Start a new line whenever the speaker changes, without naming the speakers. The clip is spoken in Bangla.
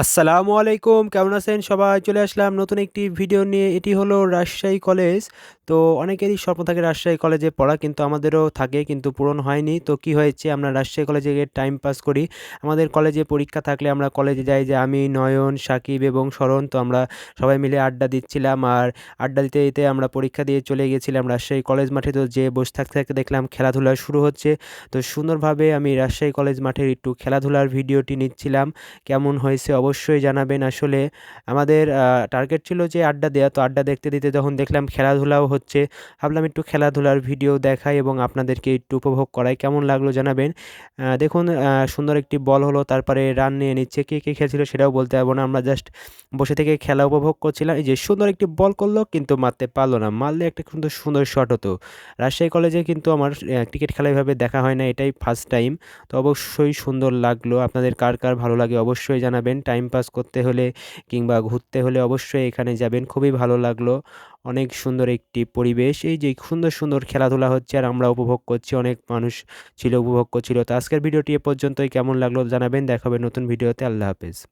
আসসালামু আলাইকুম, কেমন আছেন সবাই? চলে আসলাম নতুন একটি ভিডিও নিয়ে। এটি হলো রাজশাহী কলেজ। তো অনেকেরই স্বপ্ন থাকে রাজশাহী কলেজে পড়া, কিন্তু আমাদেরও থাকে, কিন্তু পূরণ হয়নি। তো কি হয়েছে? আমরা রাজশাহী কলেজে গিয়ে টাইম পাস করি। আমাদের কলেজে পরীক্ষা থাকলে আমরা কলেজে যাই যে আমি, নয়ন, সাকিব এবং শরণ। তো আমরা সবাই মিলে আড্ডা দিচ্ছিলাম আর আড্ডা দিতে দিতে আমরা পরীক্ষা দিয়ে চলে গেছিলাম রাজশাহী কলেজ মাঠে। তো যে বসে থাকতে থাকতে দেখলাম খেলাধুলা শুরু হচ্ছে। তো সুন্দরভাবে আমি রাজশাহী কলেজ মাঠের একটু খেলাধুলার ভিডিওটি নিচ্ছিলাম। কেমন হয়েছে? অবশ্যই জানাবেন। আসলে আমাদের টার্গেট ছিল যে আড্ডা দেওয়া তো আড্ডা দেখতে দিতে যখন দেখলাম খেলাধুলাও হচ্ছে, ভাবলাম একটু খেলাধুলার ভিডিও দেখাই এবং আপনাদেরকে একটু উপভোগ করাই। কেমন লাগল জানাবেন? দেখুন সুন্দর একটি বল হলো, তারপরে রান নিয়ে নিচ্ছে। কে কে খেলছিল সেটাও বলতে পারব না। আমরা জাস্ট বসে থেকে খেলা উপভোগ করছিলাম। এই যে সুন্দর একটি বল করল, কিন্তু মারতে পারল না। মারলে একটা কিন্তু সুন্দর শট হতো। রাজশাহী কলেজে কিন্তু আমার ক্রিকেট খেলা এভাবে দেখা হয় না। এটাই ফার্স্ট টাইম তো অবশ্যই সুন্দর লাগল। আপনাদের কার কার ভালো লাগে অবশ্যই জানাবেন। টাইম পাস করতে হলে কিংবা ঘুরতে হলে অবশ্যই এখানে যাবেন। খুবই ভালো লাগল। অনেক সুন্দর একটি পরিবেশ। এই যে সুন্দর সুন্দর খেলাধুলা হচ্ছে আর আমরা উপভোগ করছি, অনেক মানুষ ছিল, উপভোগ করছিল। তো আজকের ভিডিওটি এ পর্যন্তই। কেমন লাগল জানাবেন। দেখাবে নতুন ভিডিওতে। আল্লাহ হাফেজ।